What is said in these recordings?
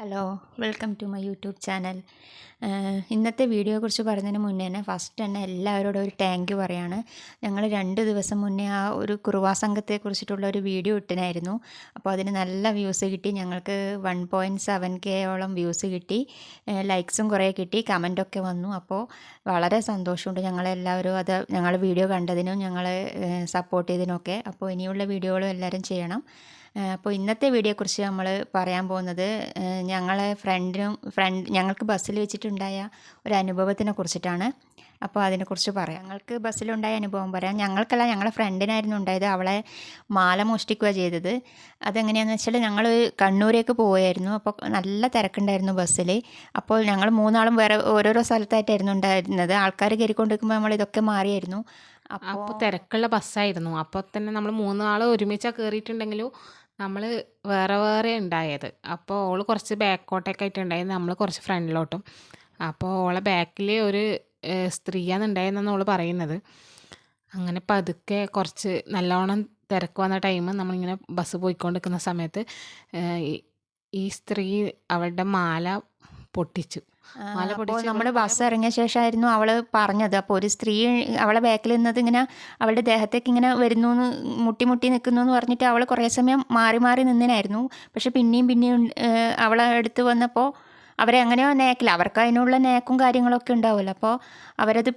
Hello welcome to my YouTube channel. ഇന്നത്തെ വീഡിയോയെക്കുറിച്ച് പറഞ്ഞതിന് മുന്നേ തന്നെ ഫസ്റ്റ് തന്നെ എല്ലാവരോടും ഒരു താങ്ക് യു പറയാണ്. ഞങ്ങൾ രണ്ട് ദിവസം മുന്നേ ആ ഒരു കുറുവാ സംഘത്തെക്കുറിച്ചിട്ടുള്ള ഒരു വീഡിയോ ഇട്ടിനായിരുന്നു. അപ്പോൾ അതിന് നല്ല വ്യൂസ് കിട്ടി. ഞങ്ങൾക്ക് വൺ പോയിന്റ് സെവൻ കെയോളം വ്യൂസ് കിട്ടി. ലൈക്സും കുറേ കിട്ടി. കമന്റൊക്കെ വന്നു. അപ്പോൾ വളരെ സന്തോഷമുണ്ട് ഞങ്ങളെല്ലാവരും അത് ഞങ്ങൾ വീഡിയോ കണ്ടതിനും ഞങ്ങളെ സപ്പോർട്ട് ചെയ്തതിനൊക്കെ. അപ്പോൾ ഇനിയുള്ള വീഡിയോകളും എല്ലാവരും ചെയ്യണം. അപ്പോൾ ഇന്നത്തെ വീഡിയോയെക്കുറിച്ച് നമ്മൾ പറയാൻ പോകുന്നത് ഞങ്ങളെ ഫ്രണ്ടിനും ഫ്രണ്ട് ഞങ്ങൾക്ക് ബസ്സിൽ വെച്ചിട്ടുണ്ടായ ഒരു അനുഭവത്തിനെ കുറിച്ചിട്ടാണ്. അപ്പോൾ അതിനെക്കുറിച്ച് പറയാം. ഞങ്ങൾക്ക് ബസ്സിലുണ്ടായ അനുഭവം പറയാം. ഞങ്ങൾക്കല്ല ഞങ്ങളുടെ ഫ്രണ്ടിനായിരുന്നു ഉണ്ടായത്. അവളെ മാല മോഷ്ടിക്കുക ചെയ്തത്. അതെങ്ങനെയാണെന്ന് വെച്ചാൽ ഞങ്ങൾ കണ്ണൂരേക്ക് പോയായിരുന്നു അപ്പോൾ നല്ല തിരക്കുണ്ടായിരുന്നു ബസ്സിൽ അപ്പോൾ ഞങ്ങൾ മൂന്നാളും വേറെ ഓരോരോ സ്ഥലത്തായിട്ടായിരുന്നു ഉണ്ടായിരുന്നത്. ആൾക്കാർ കയറിക്കൊണ്ടിരിക്കുമ്പോൾ നമ്മൾ ഇതൊക്കെ മാറിയായിരുന്നു. അപ്പോൾ തിരക്കുള്ള ബസ്സായിരുന്നു അപ്പോൾ തന്നെ നമ്മൾ മൂന്നാൾ ഒരുമിച്ചാണ് കയറിയിട്ടുണ്ടെങ്കിലും നമ്മൾ വേറെ വേറെ ഉണ്ടായത്. അപ്പോൾ ഓൾ കുറച്ച് ബാക്കോട്ടൊക്കെ ആയിട്ട് ഉണ്ടായിരുന്നു നമ്മൾ കുറച്ച് ഫ്രണ്ടിലോട്ടും. അപ്പോൾ ഓളെ ബാക്കിൽ ഒരു സ്ത്രീയാണ് ഉണ്ടായതെന്നാണ് ഓൾ പറയുന്നത്. അങ്ങനെ പതുക്കെ കുറച്ച് നല്ലോണം തിരക്ക് വന്ന ടൈം നമ്മളിങ്ങനെ ബസ് പോയിക്കൊണ്ടിരിക്കുന്ന സമയത്ത് ഈ സ്ത്രീ അവളുടെ മാല പൊട്ടിച്ചു. മാല അപ്പോൾ നമ്മൾ ബസ് ഇറങ്ങിയ ശേഷമായിരുന്നു അവൾ പറഞ്ഞത്. അപ്പോൾ ഒരു സ്ത്രീ അവളെ ബാക്കിൽ നിന്നത് ഇങ്ങനെ അവളുടെ ദേഹത്തേക്ക് ഇങ്ങനെ വരുന്നു എന്ന് മുട്ടി മുട്ടി നിൽക്കുന്നു എന്ന് പറഞ്ഞിട്ട് അവൾ കുറേ സമയം മാറി മാറി നിന്നിനായിരുന്നു. പക്ഷെ പിന്നെയും പിന്നെയും അവളെ അടുത്ത് വന്നപ്പോൾ അവരെ അങ്ങനെയോ നേക്കില്ല അവർക്ക് അതിനുള്ള നേക്കും കാര്യങ്ങളൊക്കെ ഉണ്ടാവുമല്ലോ. അപ്പോൾ അവരത്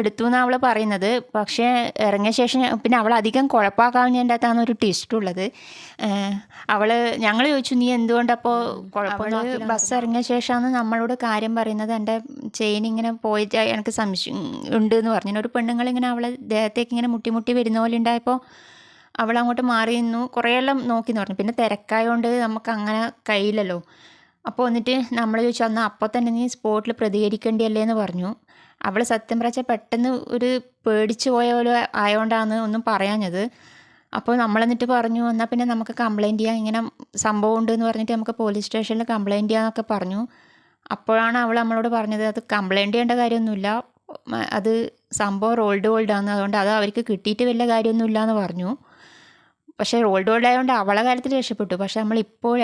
എടുത്തു എന്നാണ് അവൾ പറയുന്നത്. പക്ഷേ ഇറങ്ങിയ ശേഷം പിന്നെ അവൾ അധികം കുഴപ്പമാക്കാവുന്നതിന്റെ അകത്താണ് ഒരു ട്വിസ്റ്റ് ഉള്ളത്. അവൾ ഞങ്ങൾ ചോദിച്ചു നീ എന്തുകൊണ്ടപ്പോൾ കുഴപ്പമില്ല ബസ് ഇറങ്ങിയ ശേഷമാണ് നമ്മളോട് കാര്യം പറയുന്നത്. എന്റെ ചെയിൻ ഇങ്ങനെ പോയിട്ട് എനിക്ക് സംശയം ഉണ്ട് എന്ന് പറഞ്ഞു. ഒരു പെണ്ണുങ്ങളിങ്ങനെ അവളെ ദേഹത്തേക്ക് ഇങ്ങനെ മുട്ടിമുട്ടി മുട്ടി വരുന്ന പോലെ ഉണ്ടായപ്പോൾ അവൾ അങ്ങോട്ട് മാറി നിന്നു. കുറേയെല്ലാം നോക്കി എന്ന് പറഞ്ഞു. പിന്നെ തിരക്കായതുകൊണ്ട് നമുക്ക് അങ്ങനെ കഴിയില്ലല്ലോ. അപ്പോൾ എന്നിട്ട് നമ്മൾ ചോദിച്ചു അന്ന് അപ്പോൾ തന്നെ നീ സ്പോട്ടിൽ പ്രതികരിക്കേണ്ടിയല്ലേ എന്ന് പറഞ്ഞു. അവൾ സത്യം പറഞ്ഞാൽ പെട്ടെന്ന് ഒരു പേടിച്ചു പോയ പോലെ ആയതുകൊണ്ടാണ് ഒന്നും പറയാഞ്ഞത്. അപ്പോൾ നമ്മൾ എന്നിട്ട് പറഞ്ഞു എന്നാൽ പിന്നെ നമുക്ക് കംപ്ലയിന്റ് ചെയ്യാം. ഇങ്ങനെ സംഭവം ഉണ്ട് എന്ന് പറഞ്ഞിട്ട് നമുക്ക് പോലീസ് സ്റ്റേഷനിൽ കംപ്ലയിന്റ് ചെയ്യാമെന്നൊക്കെ പറഞ്ഞു. അപ്പോഴാണ് അവൾ നമ്മളോട് പറഞ്ഞത് അത് കംപ്ലയിന്റ് ചെയ്യേണ്ട കാര്യമൊന്നുമില്ല. അത് സംഭവം റോൾഡ് ഓൾഡ് ആണ്. അതുകൊണ്ട് അത് അവർക്ക് കിട്ടിയിട്ട് വലിയ കാര്യമൊന്നുമില്ല എന്ന് പറഞ്ഞു. പക്ഷേ റോൾഡ് ഗോൾഡ് ആയതുകൊണ്ട് അവളെ കാര്യത്തിൽ രക്ഷപ്പെട്ടു. പക്ഷേ നമ്മളിപ്പോൾ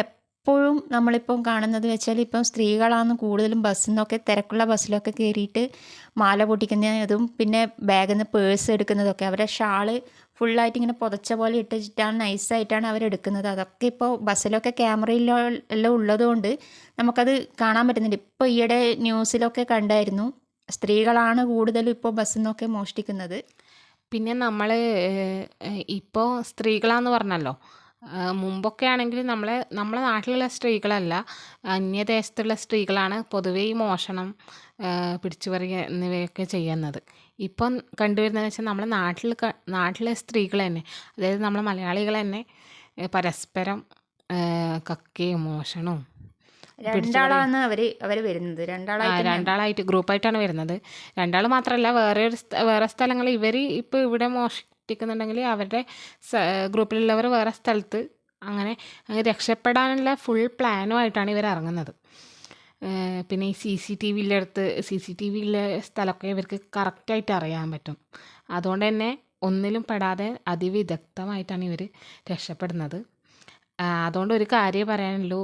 എപ്പോഴും നമ്മളിപ്പം കാണുന്നത് വെച്ചാൽ ഇപ്പം സ്ത്രീകളാണ് കൂടുതലും ബസ്സിൽ നിന്നൊക്കെ തിരക്കുള്ള ബസ്സിലൊക്കെ കയറിയിട്ട് മാല പൊട്ടിക്കുന്നതും പിന്നെ ബാഗിൽ നിന്ന് പേഴ്സ് എടുക്കുന്നതൊക്കെ. അവരെ ഷാൾ ഫുള്ളായിട്ട് ഇങ്ങനെ പുതച്ച പോലെ ഇട്ടിട്ടാണ് നൈസായിട്ടാണ് അവരെടുക്കുന്നത് അതൊക്കെ ഇപ്പോൾ ബസ്സിലൊക്കെ ക്യാമറയിലോ എല്ലാം ഉള്ളതുകൊണ്ട് നമുക്കത് കാണാൻ പറ്റുന്നുണ്ട്. ഇപ്പോൾ ഈയിടെ ന്യൂസിലൊക്കെ കണ്ടായിരുന്നു സ്ത്രീകളാണ് കൂടുതലും ഇപ്പോൾ ബസ്സിൽ നിന്നൊക്കെ മോഷ്ടിക്കുന്നത്. പിന്നെ നമ്മൾ ഇപ്പോൾ സ്ത്രീകളാന്ന് പറഞ്ഞല്ലോ. മുമ്പൊക്കെ ആണെങ്കിൽ നമ്മളെ നമ്മളെ നാട്ടിലുള്ള സ്ത്രീകളല്ല അന്യദേശത്തുള്ള സ്ത്രീകളാണ് പൊതുവേ ഈ മോഷണം പിടിച്ചുപറി എന്നിവയൊക്കെ ചെയ്യുന്നത്. ഇപ്പം കണ്ടുവരുന്നതെന്ന് വെച്ചാൽ നമ്മളെ നാട്ടിൽ നാട്ടിലെ സ്ത്രീകൾ തന്നെ അതായത് നമ്മളെ മലയാളികൾ തന്നെ പരസ്പരം കക്കയും മോഷണവും രണ്ടാളാണ് അവർ അവർ വരുന്നത്. രണ്ടാളായിട്ട് രണ്ടാളായിട്ട് ഗ്രൂപ്പായിട്ടാണ് വരുന്നത്. രണ്ടാൾ മാത്രമല്ല വേറെ ഒരു വേറെ സ്ഥലങ്ങളിൽ ഇവർ ഇപ്പോൾ ഇവിടെ മോഷ്ടിക്കുന്നുണ്ടെങ്കിൽ അവരുടെ ഗ്രൂപ്പിലുള്ളവർ വേറെ സ്ഥലത്ത് അങ്ങനെ രക്ഷപ്പെടാനുള്ള ഫുൾ പ്ലാനുമായിട്ടാണ് ഇവർ ഇറങ്ങുന്നത്. പിന്നെ ഈ സി സി ടി വിയിലെ അടുത്ത് സി സി ടി വിയിലെ സ്ഥലമൊക്കെ ഇവർക്ക് കറക്റ്റായിട്ട് അറിയാൻ പറ്റും. അതുകൊണ്ട് തന്നെ ഒന്നിലും പെടാതെ അതിവിദഗ്ധമായിട്ടാണ് ഇവർ രക്ഷപ്പെടുന്നത്. അതുകൊണ്ട് ഒരു കാര്യം പറയാനുള്ളൂ.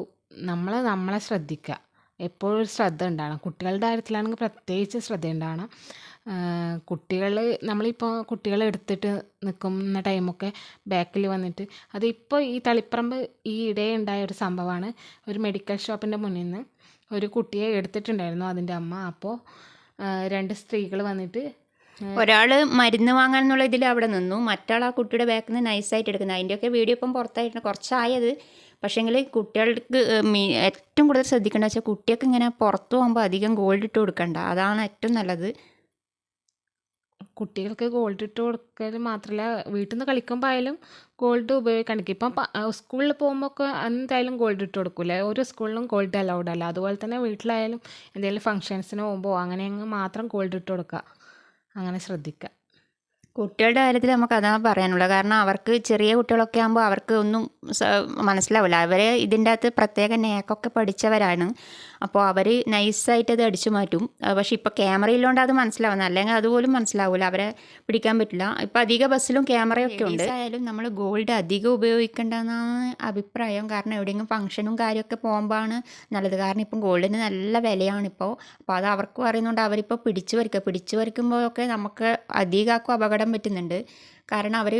നമ്മൾ നമ്മളെ ശ്രദ്ധിക്കുക എപ്പോഴും ശ്രദ്ധ ഉണ്ടാവണം. കുട്ടികളുടെ കാര്യത്തിലാണെങ്കിൽ പ്രത്യേകിച്ച് ശ്രദ്ധ ഉണ്ടാവണം. കുട്ടികൾ നമ്മളിപ്പോൾ കുട്ടികളെ എടുത്തിട്ട് നിൽക്കുന്ന ടൈമൊക്കെ ബാക്കിൽ വന്നിട്ട്. അതിപ്പോൾ ഈ തളിപ്പറമ്പ് ഈ ഇടയിൽ ഉണ്ടായ ഒരു സംഭവമാണ്. ഒരു മെഡിക്കൽ ഷോപ്പിന്റെ മുന്നിൽ നിന്ന് ഒരു കുട്ടിയെ എടുത്തിട്ടുണ്ടായിരുന്നു അതിന്റെ അമ്മ. അപ്പോൾ രണ്ട് സ്ത്രീകൾ വന്നിട്ട് ഒരാൾ മരുന്ന് വാങ്ങാൻ എന്നുള്ള ഇതിൽ അവിടെ നിന്നു. മറ്റാൾ ആ കുട്ടിയുടെ ബാക്കിൽ നിന്ന് നൈസായിട്ട് എടുക്കുന്നത് അതിന്റെയൊക്കെ വീഡിയോ ഇപ്പം പുറത്തായിട്ടുണ്ട്. കുറച്ചായത്. പക്ഷേങ്കിൽ കുട്ടികൾക്ക് ഏറ്റവും കൂടുതൽ ശ്രദ്ധിക്കേണ്ടത് വെച്ചാൽ കുട്ടിയൊക്കെ ഇങ്ങനെ പുറത്ത് പോകുമ്പോൾ അധികം ഗോൾഡ് ഇട്ട് കൊടുക്കണ്ട. അതാണ് ഏറ്റവും നല്ലത്. കുട്ടികൾക്ക് ഗോൾഡ് ഇട്ട് കൊടുക്കൽ മാത്രമല്ല വീട്ടിൽ നിന്ന് കളിക്കുമ്പോൾ ആയാലും ഗോൾഡ് ഉപയോഗിക്കണമെങ്കിൽ ഇപ്പം സ്കൂളിൽ പോകുമ്പോൾ ഒക്കെ എന്തായാലും ഗോൾഡ് ഇട്ട് കൊടുക്കില്ല? ഓരോ സ്കൂളിലും ഗോൾഡ് അലൗഡ് അല്ല. അതുപോലെ തന്നെ വീട്ടിലായാലും എന്തെങ്കിലും ഫംഗ്ഷൻസിന് പോകുമ്പോൾ അങ്ങനെ അങ്ങ് മാത്രം ഗോൾഡ് ഇട്ട് കൊടുക്കുക അങ്ങനെ ശ്രദ്ധിക്കുക കുട്ടികളുടെ കാര്യത്തിൽ നമുക്ക് അതാണ് പറയാനുള്ളത് കാരണം അവർക്ക് ചെറിയ കുട്ടികളൊക്കെ ആകുമ്പോൾ അവർക്ക് ഒന്നും മനസ്സിലാവില്ല അവരെ ഇതിന്റെ അകത്ത് പ്രത്യേക നേക്കൊക്കെ പഠിച്ചവരാണ്. അപ്പോൾ അവർ നൈസായിട്ട് അത് അടിച്ചു മാറ്റും. പക്ഷേ ഇപ്പോൾ ക്യാമറയില്ലോണ്ട് അത് മനസ്സിലാവുന്നത് അല്ലെങ്കിൽ അതുപോലും മനസ്സിലാവില്ല അവരെ പിടിക്കാൻ പറ്റില്ല. ഇപ്പോൾ അധിക ബസ്സിലും ക്യാമറയൊക്കെ ഉണ്ട്. ആയാലും നമ്മൾ ഗോൾഡ് അധികം ഉപയോഗിക്കേണ്ടെന്നാണ് അഭിപ്രായം. കാരണം എവിടെയെങ്കിലും ഫംഗ്ഷനും കാര്യമൊക്കെ പോകുമ്പോഴാണ് നല്ലത്. കാരണം ഇപ്പം ഗോൾഡിന് നല്ല വിലയാണിപ്പോൾ അപ്പോൾ അത് അവർക്ക് അറിയുന്നതുകൊണ്ട് അവരിപ്പോൾ പിടിച്ചു വരയ്ക്കുക പിടിച്ചു വരയ്ക്കുമ്പോഴൊക്കെ നമുക്ക് അധികമാക്കും അപകടം പറ്റുന്നുണ്ട്. കാരണം അവർ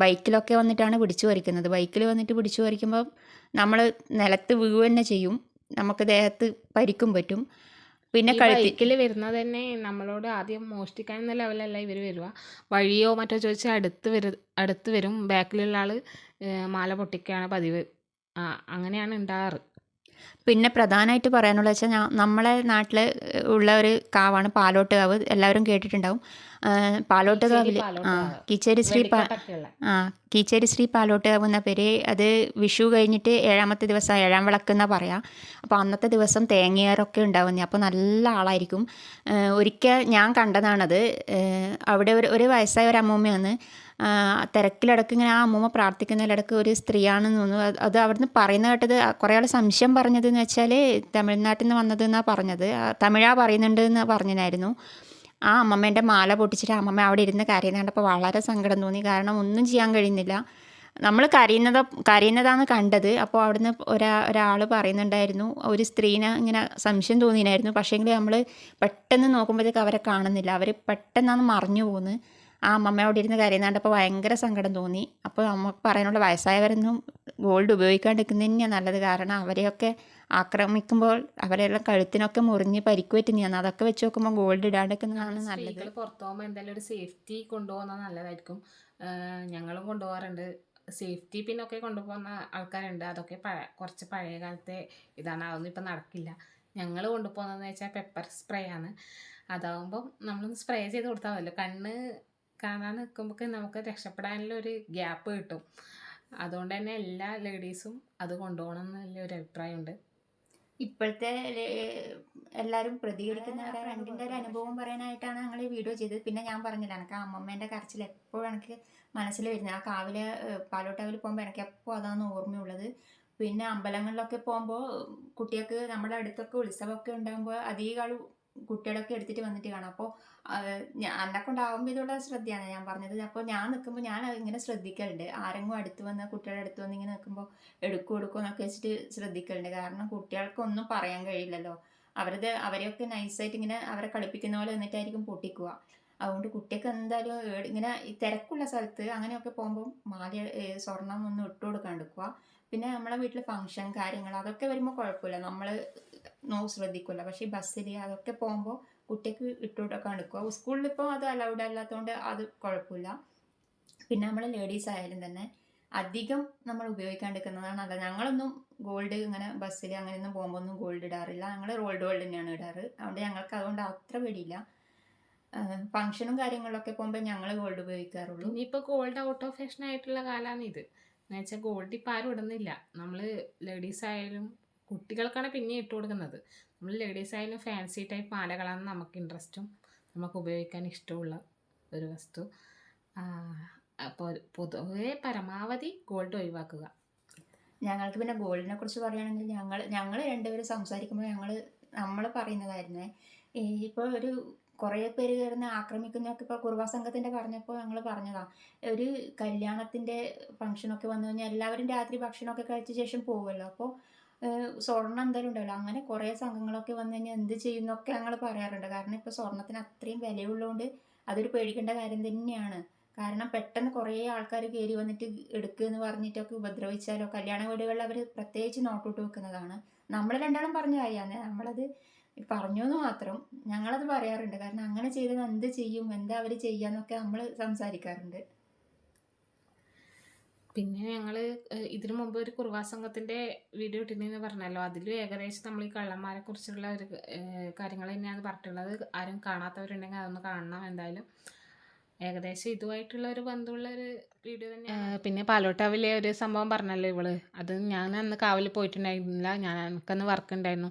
ബൈക്കിലൊക്കെ വന്നിട്ടാണ് പിടിച്ചു വരയ്ക്കുന്നത് ബൈക്കിൽ വന്നിട്ട് പിടിച്ചു വരയ്ക്കുമ്പോൾ നമ്മൾ നിലത്ത് വീഴുക തന്നെ ചെയ്യും. നമുക്ക് ദേഹത്ത് പരിക്കും പറ്റും. പിന്നെ കഴിക്കൽ വരുന്നത് തന്നെ നമ്മളോട് ആദ്യം മോഷ്ടിക്കാൻ എന്ന ലെവലല്ല ഇവർ വരിക. വഴിയോ മറ്റോ ചോദിച്ചാൽ അടുത്ത് വരും അടുത്ത് വരും. ബാക്കിലുള്ള ആൾ മാല പൊട്ടിക്കുകയാണ് പതിവ്. അങ്ങനെയാണ് ഉണ്ടാകാറ് പിന്നെ പ്രധാനമായിട്ട് പറയാനുള്ളത് വെച്ചാൽ നമ്മളെ നാട്ടിൽ ഉള്ള ഒരു കാവാണ് പാലോട്ട് കാവ്. എല്ലാവരും കേട്ടിട്ടുണ്ടാവും. പാലോട്ട് ആ കീച്ചേരി ശ്രീ പാ ആ കീച്ചേരി ശ്രീ പാലോട്ടുകാവ് എന്ന പേര് അത് വിഷു കഴിഞ്ഞിട്ട് ഏഴാമത്തെ ദിവസം ഏഴാം വിളക്ക് എന്നാ പറയാം. അപ്പോൾ അന്നത്തെ ദിവസം തേങ്ങയേറൊക്കെ ഉണ്ടാവുന്നത് അപ്പോൾ നല്ല ആളായിരിക്കും. ഒരിക്കൽ ഞാൻ കണ്ടതാണത്. അവിടെ ഒരു ഒരു വയസ്സായ ഒരു അമ്മൂമ്മയാണ്. തിരക്കിലടക്ക് ഇങ്ങനെ ആ അമ്മൂമ്മ പ്രാർത്ഥിക്കുന്നതിലിടക്ക് ഒരു സ്ത്രീയാണെന്ന് തോന്നുന്നു. അത് അവിടുന്ന് പറയുന്ന കേട്ടത് കുറേ ആൾ സംശയം പറഞ്ഞതെന്ന് വെച്ചാൽ തമിഴ്നാട്ടിൽ നിന്ന് വന്നത് എന്നാണ് പറഞ്ഞത് തമിഴാ പറയുന്നുണ്ട് എന്ന് പറഞ്ഞിനായിരുന്നു ആ അമ്മമ്മേന്റെ മാല പൊട്ടിച്ചിട്ട് അമ്മമ്മ അവിടെ ഇരുന്ന് കരയുന്നത് കണ്ടപ്പോൾ വളരെ സങ്കടം തോന്നി. കാരണം ഒന്നും ചെയ്യാൻ കഴിയുന്നില്ല. നമ്മൾ കരയുന്നത് കരയുന്നതാണ് കണ്ടത് അപ്പോൾ അവിടുന്ന് ഒരാ ഒരാൾ പറയുന്നുണ്ടായിരുന്നു. ഒരു സ്ത്രീനെ ഇങ്ങനെ സംശയം തോന്നിയിരുന്നു പക്ഷേങ്കിൽ നമ്മൾ പെട്ടെന്ന് നോക്കുമ്പോഴത്തേക്ക് അവരെ കാണുന്നില്ല. അവർ പെട്ടെന്നാണ് മറിഞ്ഞു പോകുന്നത് ആ അമ്മമ്മ അവിടെ ഇരുന്ന് കരയുന്നത് കണ്ടപ്പോൾ ഭയങ്കര സങ്കടം തോന്നി. അപ്പോൾ നമുക്ക് പറയാനുള്ള വയസ്സായവരൊന്നും ഗോൾഡ് ഉപയോഗിക്കാണ്ടിരിക്കുന്നത് തന്നെയാണ് നല്ലത് കാരണം അവരെയൊക്കെ ആക്രമിക്കുമ്പോൾ അവരെല്ലാം കഴുത്തിനൊക്കെ മുറിഞ്ഞ് പരിക്ക് പറ്റുന്നതാണ് അതൊക്കെ വെച്ച് നോക്കുമ്പോൾ ഗോൾഡ് ഇടാണ്ടിരിക്കുന്നതാണ് നല്ലത്. പുറത്തു പോകുമ്പോൾ എന്തായാലും ഒരു സേഫ്റ്റി കൊണ്ടുപോകുന്നത് നല്ലതായിരിക്കും. ഞങ്ങളും കൊണ്ടുപോകാറുണ്ട്. സേഫ്റ്റി പിന്നൊക്കെ കൊണ്ടുപോകുന്ന ആൾക്കാരുണ്ട്. അതൊക്കെ പഴ കുറച്ച് പഴയ കാലത്തെ ഇതാണ്. അതൊന്നും ഇപ്പം നടക്കില്ല. ഞങ്ങൾ കൊണ്ടുപോകുന്നതെന്ന് വെച്ചാൽ പെപ്പർ സ്പ്രേ ആണ്. അതാവുമ്പം നമ്മളൊന്ന് സ്പ്രേ ചെയ്ത് കൊടുത്താൽ മതിയല്ലോ കണ്ണ് കാണാൻ നിൽക്കുമ്പോൾ നമുക്ക് രക്ഷപ്പെടാനുള്ള ഒരു ഗ്യാപ്പ് കിട്ടും. അതുകൊണ്ട് തന്നെ എല്ലാ ലേഡീസും അത് കൊണ്ടുപോകണം എന്നുള്ള ഒരു അഭിപ്രായമുണ്ട്. ഇപ്പോഴത്തെ എല്ലാവരും പ്രതികരിക്കുന്നവരെ രണ്ടിന്റെ ഒരു അനുഭവം പറയാനായിട്ടാണ് ഞങ്ങൾ ഈ വീഡിയോ ചെയ്തത്. പിന്നെ ഞാൻ പറഞ്ഞില്ല എനിക്ക് ആ അമ്മമ്മേന്റെ കരച്ചിൽ എപ്പോഴും എനിക്ക് മനസ്സിൽ വരുന്നത്. ആ കാവിലെ പാലോട്ടാവിൽ പോകുമ്പോൾ എനിക്ക് എപ്പോൾ അതാണ് ഓർമ്മയുള്ളത്. പിന്നെ അമ്പലങ്ങളിലൊക്കെ പോകുമ്പോൾ കുട്ടികൾക്ക് നമ്മുടെ അടുത്തൊക്കെ ഉത്സവമൊക്കെ ഉണ്ടാകുമ്പോൾ അധികം കുട്ടികളൊക്കെ എടുത്തിട്ട് വന്നിട്ട് കാണാം. അപ്പോൾ എന്നെ കൊണ്ടാവുമ്പോൾ ഇതുള്ള ശ്രദ്ധയാണ് ഞാൻ പറഞ്ഞത്. അപ്പോൾ ഞാൻ നിൽക്കുമ്പോൾ ഞാൻ ഇങ്ങനെ ശ്രദ്ധിക്കലുണ്ട്. ആരെങ്കിലും അടുത്ത് വന്ന് കുട്ടികളുടെ അടുത്ത് വന്ന് ഇങ്ങനെ നിൽക്കുമ്പോൾ എടുക്കും എടുക്കും എന്നൊക്കെ വെച്ചിട്ട് ശ്രദ്ധിക്കലുണ്ട്. കാരണം കുട്ടികൾക്കൊന്നും പറയാൻ കഴിയില്ലല്ലോ. അവരത് അവരെയൊക്കെ നൈസായിട്ട് ഇങ്ങനെ അവരെ കളിപ്പിക്കുന്ന പോലെ എന്നിട്ടായിരിക്കും പൊട്ടിക്കുക. അതുകൊണ്ട് കുട്ടിയൊക്കെ എന്തായാലും ഇങ്ങനെ തിരക്കുള്ള സ്ഥലത്ത് അങ്ങനെയൊക്കെ പോകുമ്പോൾ മാല സ്വർണം ഒന്നും ഇട്ട് കൊടുക്കാണ്ടിരിക്കുക പിന്നെ നമ്മളെ വീട്ടിൽ ഫംഗ്ഷൻ കാര്യങ്ങൾ അതൊക്കെ വരുമ്പോൾ കുഴപ്പമില്ല. നമ്മൾ നോ ശ്രദ്ധിക്കില്ല പക്ഷേ ഈ ബസ്സിൽ അതൊക്കെ പോകുമ്പോൾ കുട്ടിക്ക് ഇട്ട് എടുക്കുക സ്കൂളിൽ ഇപ്പോൾ അത് അലൗഡ് അല്ലാത്തതുകൊണ്ട് അത് കുഴപ്പമില്ല പിന്നെ നമ്മൾ ലേഡീസ് ആയാലും തന്നെ അധികം നമ്മൾ ഉപയോഗിക്കാണ്ടിരിക്കുന്നതാണ് നല്ലത്. ഞങ്ങളൊന്നും ഗോൾഡ് ഇങ്ങനെ ബസ്സിൽ അങ്ങനെയൊന്നും പോകുമ്പോൾ ഒന്നും ഗോൾഡ് ഇടാറില്ല. ഞങ്ങൾ റോൾഡ് ഗോൾഡ് തന്നെയാണ് ഇടാറ്. അതുകൊണ്ട് ഞങ്ങൾക്ക് അതുകൊണ്ട് അത്ര പേടിയില്ല. ഫംഗ്ഷനും കാര്യങ്ങളൊക്കെ പോകുമ്പോൾ ഞങ്ങൾ ഗോൾഡ് ഉപയോഗിക്കാറുള്ളൂ. ഇനിയിപ്പോൾ ഗോൾഡ് ഔട്ട് ഓഫ് ഫാഷൻ ആയിട്ടുള്ള കാലമാണ് ഇത് എന്ന് വെച്ചാൽ ഗോൾഡ് ഇപ്പം ആരും ഇടുന്നില്ല. നമ്മൾ ലേഡീസ് ആയാലും കുട്ടികൾക്കാണ് പിന്നെ ഇട്ട് കൊടുക്കുന്നത്. നമ്മൾ ലേഡീസ് ആയാലും ഫാൻസി ടൈപ്പ് മാലകളാണ് നമുക്ക് ഇൻട്രസ്റ്റും നമുക്ക് ഉപയോഗിക്കാൻ ഇഷ്ടമുള്ള ഒരു വസ്തു. അപ്പോൾ പൊതുവെ പരമാവധി ഗോൾഡ് ഒഴിവാക്കുക. ഞങ്ങൾക്ക് പിന്നെ ഗോൾഡിനെ കുറിച്ച് പറയുകയാണെങ്കിൽ ഞങ്ങൾ ഞങ്ങൾ രണ്ടുപേരും സംസാരിക്കുമ്പോൾ ഞങ്ങൾ നമ്മൾ പറയുന്നതായിരുന്നേ ഇപ്പോൾ ഒരു കുറേ പേര് കയറുന്ന ആക്രമിക്കുന്നൊക്കെ ഇപ്പോൾ കുറുവ സംഘത്തിന്റെ പറഞ്ഞപ്പോൾ ഞങ്ങൾ പറഞ്ഞതാ. ഒരു കല്യാണത്തിന്റെ ഫംഗ്ഷനൊക്കെ വന്നു കഴിഞ്ഞാൽ എല്ലാവരും രാത്രി ഭക്ഷണമൊക്കെ കഴിച്ച ശേഷം പോകുമല്ലോ അപ്പോൾ സ്വർണം എന്തായാലും ഉണ്ടാവില്ല. അങ്ങനെ കുറേ സംഘങ്ങളൊക്കെ വന്നു കഴിഞ്ഞാൽ എന്ത് ചെയ്യുന്നൊക്കെ ഞങ്ങൾ പറയാറുണ്ട്. കാരണം ഇപ്പോൾ സ്വർണത്തിന് അത്രയും വിലയുള്ളതുകൊണ്ട് അതൊരു പേടിക്കേണ്ട കാര്യം തന്നെയാണ്. കാരണം പെട്ടെന്ന് കുറേ ആൾക്കാർ കയറി വന്നിട്ട് എടുക്കുക എന്ന് പറഞ്ഞിട്ടൊക്കെ ഉപദ്രവിച്ചാലോ കല്യാണ വീടുകളിൽ അവർ പ്രത്യേകിച്ച് നോട്ടൂട്ട് വെക്കുന്നതാണ്. നമ്മൾ രണ്ടാളും പറഞ്ഞ കാര്യമാണ്. നമ്മളത് പറഞ്ഞു എന്ന് മാത്രം ഞങ്ങളത് പറയാറുണ്ട്. കാരണം അങ്ങനെ ചെയ്തത് എന്ത് ചെയ്യും എന്താ അവർ ചെയ്യാന്നൊക്കെ നമ്മൾ സംസാരിക്കാറുണ്ട്. പിന്നെ ഞങ്ങൾ ഇതിനു മുമ്പ് ഒരു കുറുവാ സംഘത്തിന്റെ വീഡിയോ ഇട്ടിരുന്നെന്ന് പറഞ്ഞല്ലോ. അതിലും ഏകദേശം നമ്മൾ ഈ കള്ളന്മാരെ കുറിച്ചുള്ള ഒരു കാര്യങ്ങൾ തന്നെയാണ് പറഞ്ഞിട്ടുള്ളത്. ആരും കാണാത്തവരുണ്ടെങ്കിൽ അതൊന്ന് കാണണം എന്തായാലും. ഏകദേശം ഇതുമായിട്ടുള്ള ഒരു ബന്ധമുള്ള ഒരു വീഡിയോ തന്നെയാണ്. പിന്നെ പാലോട്ടാവിലെ ഒരു സംഭവം പറഞ്ഞല്ലോ ഇവൾ. അത് ഞാൻ അന്ന് കാവിൽ പോയിട്ടുണ്ടായിരുന്നില്ല. ഞാൻ എനിക്കന്ന് വർക്ക് ഉണ്ടായിരുന്നു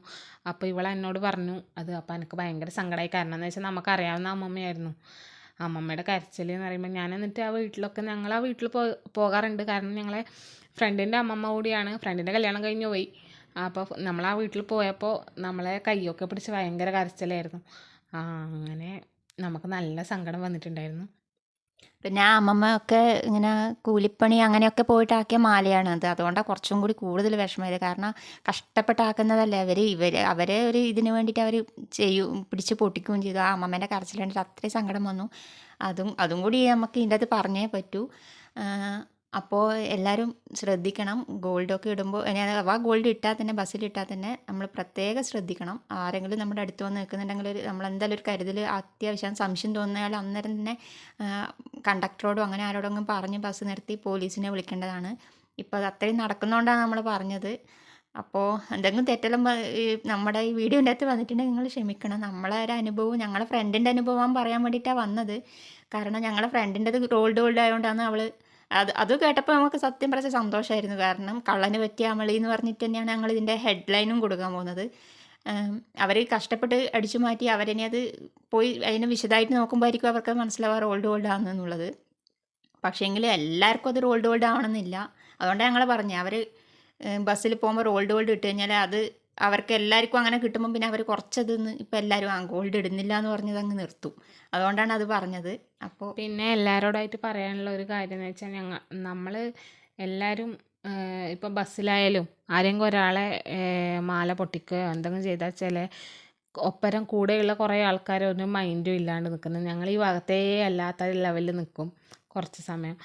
അപ്പോൾ ഇവൾ എന്നോട് പറഞ്ഞു അത് അപ്പോൾ എനിക്ക് ഭയങ്കര സങ്കടമായി കാരണം എന്ന് വെച്ചാൽ നമുക്കറിയാവുന്ന അമ്മമ്മയായിരുന്നു. അമ്മമ്മയുടെ കരച്ചിൽ എന്ന് പറയുമ്പോൾ ഞാൻ എന്നിട്ട് ആ വീട്ടിലൊക്കെ ഞങ്ങൾ ആ വീട്ടിൽ പോ പോകാറുണ്ട്. കാരണം ഞങ്ങളെ ഫ്രണ്ടിന്റെ അമ്മമ്മ കൂടിയാണ്. ഫ്രണ്ടിന്റെ കല്യാണം കഴിഞ്ഞ് പോയി. അപ്പോൾ നമ്മൾ ആ വീട്ടിൽ പോയപ്പോൾ നമ്മളെ കയ്യൊക്കെ പിടിച്ച് ഭയങ്കര കരച്ചിലായിരുന്നു. അങ്ങനെ നമുക്ക് നല്ല സങ്കടം വന്നിട്ടുണ്ടായിരുന്നു. പിന്നെ ആ അമ്മമ്മ ഒക്കെ ഇങ്ങനെ കൂലിപ്പണി അങ്ങനെയൊക്കെ പോയിട്ടാക്കിയ മാലയാണ് അത്. അതുകൊണ്ടാണ് കുറച്ചും കൂടി കൂടുതൽ വിഷമമായത് കാരണം കഷ്ടപ്പെട്ടാക്കുന്നതല്ലേ അവർ ഇവർ അവരെ ഒരു ഇതിന് വേണ്ടിയിട്ട് അവർ ചെയ്യും പിടിച്ച് പൊട്ടിക്കുകയും ചെയ്തു. ആ അമ്മമ്മേന്റെ കരച്ചിൽ കണ്ടിട്ട് അത്രയും സങ്കടം വന്നു. അതും അതും കൂടി നമുക്ക് ഇതിന്റെ അകത്ത് പറഞ്ഞേ പറ്റൂ. അപ്പോൾ എല്ലാവരും ശ്രദ്ധിക്കണം. ഗോൾഡൊക്കെ ഇടുമ്പോൾ ഞാൻ ഗോൾഡ് ഇട്ടാൽ തന്നെ ബസ്സിൽ ഇട്ടാൽ തന്നെ നമ്മൾ പ്രത്യേകം ശ്രദ്ധിക്കണം. ആരെങ്കിലും നമ്മുടെ അടുത്ത് വന്ന് നിൽക്കുന്നുണ്ടെങ്കിൽ ഒരു നമ്മൾ എന്തായാലും ഒരു കരുതൽ അത്യാവശ്യം സംശയം തോന്നിയാൽ അന്നേരം തന്നെ കണ്ടക്ടറോടും അങ്ങനെ ആരോടെങ്കിലും പറഞ്ഞ് ബസ് നിർത്തി പോലീസിനെ വിളിക്കേണ്ടതാണ്. ഇപ്പോൾ അത് അത്രയും നടക്കുന്നതുകൊണ്ടാണ് നമ്മൾ പറഞ്ഞത്. അപ്പോൾ എന്തെങ്കിലും തെറ്റെല്ലാം നമ്മുടെ ഈ വീഡിയോന്റെ അകത്ത് വന്നിട്ടുണ്ടെങ്കിൽ നിങ്ങൾ ക്ഷമിക്കണം. നമ്മളെ ഒരു അനുഭവം ഞങ്ങളുടെ ഫ്രണ്ടിന്റെ അനുഭവം പറയാൻ വേണ്ടിയിട്ടാണ് വന്നത്. കാരണം ഞങ്ങളുടെ ഫ്രണ്ടിന്റെത് റോൾഡ് ഗോൾഡ് ആയതുകൊണ്ടാണ് അവൾ അത് അത് കേട്ടപ്പോൾ നമുക്ക് സത്യം പറഞ്ഞ സന്തോഷമായിരുന്നു കാരണം കള്ളന് പറ്റിയ അമളി എന്ന് പറഞ്ഞിട്ട് തന്നെയാണ് ഞങ്ങൾ ഇതിന്റെ ഹെഡ്ലൈനും കൊടുക്കാൻ പോകുന്നത്. അവർ കഷ്ടപ്പെട്ട് അടിച്ചു മാറ്റി അവരനെ അത് പോയി അതിനെ വിശദമായിട്ട് നോക്കുമ്പോഴായിരിക്കും അവർക്ക് മനസ്സിലാവാറ് റോൾഡ് ഗോൾഡ് ആണെന്നുള്ളത്. പക്ഷേങ്കിൽ എല്ലാവർക്കും അത് റോൾഡ് ഗോൾഡ് ആവണമെന്നില്ല. അതുകൊണ്ടാണ് ഞങ്ങൾ പറഞ്ഞത് അവർ ബസ്സിൽ പോകുമ്പോൾ റോൾഡ് ഗോൾഡ് ഇട്ട് കഴിഞ്ഞാൽ അത് അവർക്ക് എല്ലാവർക്കും അങ്ങനെ കിട്ടുമ്പോൾ പിന്നെ അവർ കുറച്ചതെന്ന് ഇപ്പം എല്ലാവരും ആ ഗോൾഡ് ഇടുന്നില്ല എന്ന് പറഞ്ഞത് അങ്ങ് നിർത്തും. അതുകൊണ്ടാണ് അത് പറഞ്ഞത്. അപ്പോൾ പിന്നെ എല്ലാവരോടായിട്ട് പറയാനുള്ള ഒരു കാര്യം എന്ന് വെച്ചാൽ ഞങ്ങൾ നമ്മൾ എല്ലാവരും ഇപ്പം ബസ്സിലായാലും ആരെങ്കിലും ഒരാളെ മാല പൊട്ടിക്കുകയോ എന്തെങ്കിലും ചെയ്താൽ ചില ഒപ്പരം കൂടെയുള്ള കുറേ ആൾക്കാരൊന്നും മൈൻഡും ഇല്ലാണ്ട് നിൽക്കുന്നത് ഞങ്ങൾ ഈ ഭാഗത്തേ അല്ലാത്ത ലെവലിൽ നിൽക്കും കുറച്ച് സമയം.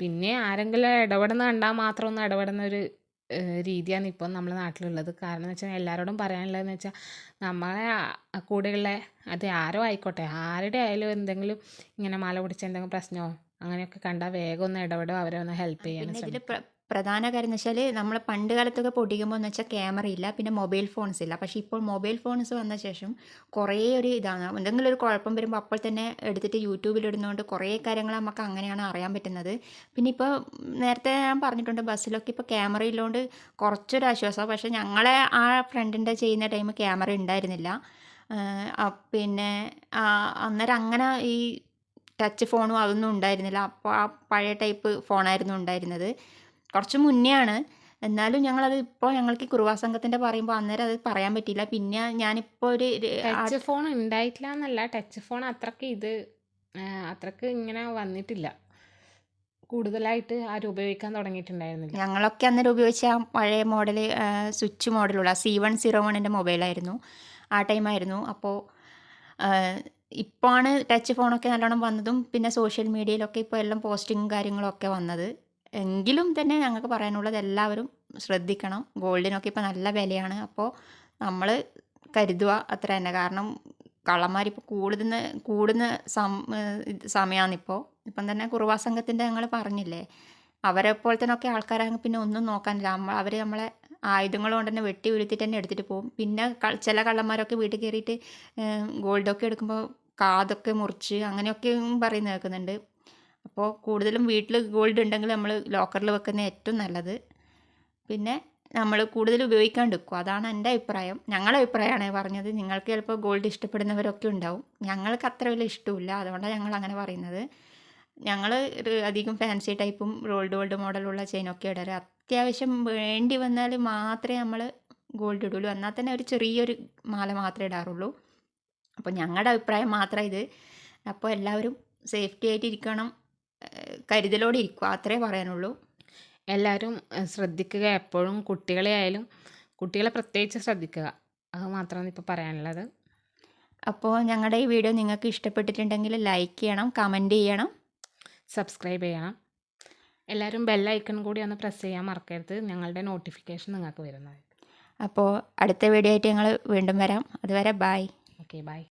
പിന്നെ ആരെങ്കിലും ഇടപെടുന്ന കണ്ടാൽ മാത്രം ഒന്ന് ഇടപെടുന്ന ഒരു രീതിയാണ് ഇപ്പം നമ്മുടെ നാട്ടിലുള്ളത്. കാരണം എന്ന് വെച്ചാൽ എല്ലാവരോടും പറയാനുള്ളതെന്ന് വെച്ചാൽ നമ്മളെ കൂടെയുള്ള അത് ആരോ ആയിക്കോട്ടെ ആരുടെ ആയാലും എന്തെങ്കിലും ഇങ്ങനെ മല പിടിച്ച എന്തെങ്കിലും പ്രശ്നമോ അങ്ങനെയൊക്കെ കണ്ടാൽ വേഗം ഒന്ന് ഇടപെടും അവരെ ഒന്ന് ഹെൽപ്പ് ചെയ്യാൻ ശ്രമിക്കും. പ്രധാന കാര്യം എന്ന് വെച്ചാൽ നമ്മൾ പണ്ട് കാലത്തൊക്കെ പൊട്ടിക്കുമ്പോൾ എന്ന് വെച്ചാൽ ക്യാമറ ഇല്ല പിന്നെ മൊബൈൽ ഫോൺസ് ഇല്ല. പക്ഷേ ഇപ്പോൾ മൊബൈൽ ഫോൺസ് വന്ന ശേഷം കുറേ ഒരു ഇതാണ്. എന്തെങ്കിലും ഒരു കുഴപ്പം വരുമ്പോൾ അപ്പോൾ തന്നെ എടുത്തിട്ട് യൂട്യൂബിൽ ഇടുന്നതുകൊണ്ട് കുറേ കാര്യങ്ങൾ നമുക്ക് അങ്ങനെയാണ് അറിയാൻ പറ്റുന്നത്. പിന്നെ ഇപ്പോൾ നേരത്തെ ഞാൻ പറഞ്ഞിട്ടുണ്ട് ബസ്സിലൊക്കെ ഇപ്പോൾ ക്യാമറ ഇല്ലോണ്ട് കുറച്ചൊരു ആശ്വാസമാണ് പക്ഷേ ഞങ്ങളെ ആ ഫ്രണ്ടിന്റെ ചെയ്യുന്ന ടൈം ക്യാമറ ഉണ്ടായിരുന്നില്ല പിന്നെ അന്നേരം അങ്ങനെ ഈ ടച്ച് ഫോണും അതൊന്നും ഉണ്ടായിരുന്നില്ല. അപ്പോൾ ആ പഴയ ടൈപ്പ് ഫോണായിരുന്നു ഉണ്ടായിരുന്നത്. കുറച്ച് മുന്നേ ആണ് എന്നാലും ഞങ്ങളത് ഇപ്പോൾ ഞങ്ങൾക്ക് ഈ കുറുവാ സംഘത്തിന്റെ പറയുമ്പോൾ അന്നേരം അത് പറയാൻ പറ്റിയില്ല. പിന്നെ ഞാനിപ്പോൾ ഒരു ടച്ച് ഫോൺ ഉണ്ടായിട്ടില്ല എന്നല്ല. ടച്ച് ഫോൺ അത്രയ്ക്ക് ഇത് അത്രയ്ക്ക് ഇങ്ങനെ വന്നിട്ടില്ല. കൂടുതലായിട്ട് ആരും ഉപയോഗിക്കാൻ തുടങ്ങിയിട്ടുണ്ടായിരുന്നില്ല. ഞങ്ങളൊക്കെ അന്നേരം ഉപയോഗിച്ച ആ പഴയ മോഡൽ സ്വിച്ച് മോഡലുള്ള സി വൺ സീറോ വണ്ണിന്റെ മൊബൈലായിരുന്നു. ആ ടൈമായിരുന്നു. അപ്പോൾ ഇപ്പോൾ ആണ് ടച്ച് ഫോണൊക്കെ നല്ലോണം വന്നതും പിന്നെ സോഷ്യൽ മീഡിയയിലൊക്കെ ഇപ്പോൾ എല്ലാം പോസ്റ്റിങ്ങും കാര്യങ്ങളൊക്കെ വന്നത്. എങ്കിലും തന്നെ ഞങ്ങൾക്ക് പറയാനുള്ളത് എല്ലാവരും ശ്രദ്ധിക്കണം. ഗോൾഡിനൊക്കെ ഇപ്പോൾ നല്ല വിലയാണ്. അപ്പോൾ നമ്മൾ കരുതുക അത്ര തന്നെ. കാരണം കള്ളന്മാരിപ്പോൾ കൂടുന്ന കൂടുന്ന സം സമയമാണിപ്പോൾ ഇപ്പം തന്നെ കുറുവാ സംഘത്തിന്റെ ഞങ്ങൾ പറഞ്ഞില്ലേ? അവരെ പോലെ തന്നെ ഒക്കെ ആൾക്കാരാണെങ്കിൽ പിന്നെ ഒന്നും നോക്കാനില്ല. നമ്മൾ അവർ നമ്മളെ ആയുധങ്ങൾ കൊണ്ട് തന്നെ വെട്ടി വീഴ്ത്തിട്ട് തന്നെ എടുത്തിട്ട് പോകും. പിന്നെ ചില കള്ളന്മാരൊക്കെ വീട്ടിൽ കയറിയിട്ട് ഗോൾഡൊക്കെ എടുക്കുമ്പോൾ കാതൊക്കെ മുറിച്ച് അങ്ങനെയൊക്കെ പറയുന്നത് കേൾക്കുന്നുണ്ട്. അപ്പോൾ കൂടുതലും വീട്ടിൽ ഗോൾഡ് ഉണ്ടെങ്കിൽ നമ്മൾ ലോക്കറിൽ വെക്കുന്ന ഏറ്റവും നല്ലത്. പിന്നെ നമ്മൾ കൂടുതൽ ഉപയോഗിക്കാണ്ടിരിക്കും അതാണ് എന്റെ അഭിപ്രായം. ഞങ്ങളുടെ അഭിപ്രായമാണ് പറഞ്ഞത്. നിങ്ങൾക്ക് ചിലപ്പോൾ ഗോൾഡ് ഇഷ്ടപ്പെടുന്നവരൊക്കെ ഉണ്ടാവും. ഞങ്ങൾക്ക് അത്ര വലിയ ഇഷ്ടമില്ല അതുകൊണ്ടാണ് ഞങ്ങൾ അങ്ങനെ പറയുന്നത്. ഞങ്ങൾ അധികം ഫാൻസി ടൈപ്പും റോൾഡ് ഗോൾഡ് മോഡലുള്ള ചെയിനൊക്കെ ഇടാറ് അത്യാവശ്യം വേണ്ടി വന്നാൽ മാത്രമേ നമ്മൾ ഗോൾഡ് ഇടുള്ളൂ. എന്നാൽ തന്നെ ഒരു ചെറിയൊരു മാല മാത്രമേ ഇടാറുള്ളൂ. അപ്പോൾ ഞങ്ങളുടെ അഭിപ്രായം മാത്രമേ ഇത്. അപ്പോൾ എല്ലാവരും സേഫ്റ്റി ആയിട്ട് ഇരിക്കണം. കരുതലോടെ ഇരിക്കുക അത്രേ പറയാനുള്ളൂ. എല്ലാവരും ശ്രദ്ധിക്കുക. എപ്പോഴും കുട്ടികളെ ആയാലും കുട്ടികളെ പ്രത്യേകിച്ച് ശ്രദ്ധിക്കുക. അത് മാത്രമാണ് ഇപ്പോൾ പറയാനുള്ളത്. അപ്പോൾ ഞങ്ങളുടെ ഈ വീഡിയോ നിങ്ങൾക്ക് ഇഷ്ടപ്പെട്ടിട്ടുണ്ടെങ്കിൽ ലൈക്ക് ചെയ്യണം കമന്റ് ചെയ്യണം. സബ്സ്ക്രൈബ് ചെയ്യണം. എല്ലാവരും ബെല്ലൈക്കൺ കൂടി ഒന്ന് പ്രസ് ചെയ്യാൻ മറക്കരുത്. ഞങ്ങളുടെ നോട്ടിഫിക്കേഷൻ നിങ്ങൾക്ക് വരുന്നത് അപ്പോൾ അടുത്ത വീഡിയോ ആയിട്ട് ഞങ്ങൾ വീണ്ടും വരാം. അതുവരെ ബായ് ഓക്കെ ബൈ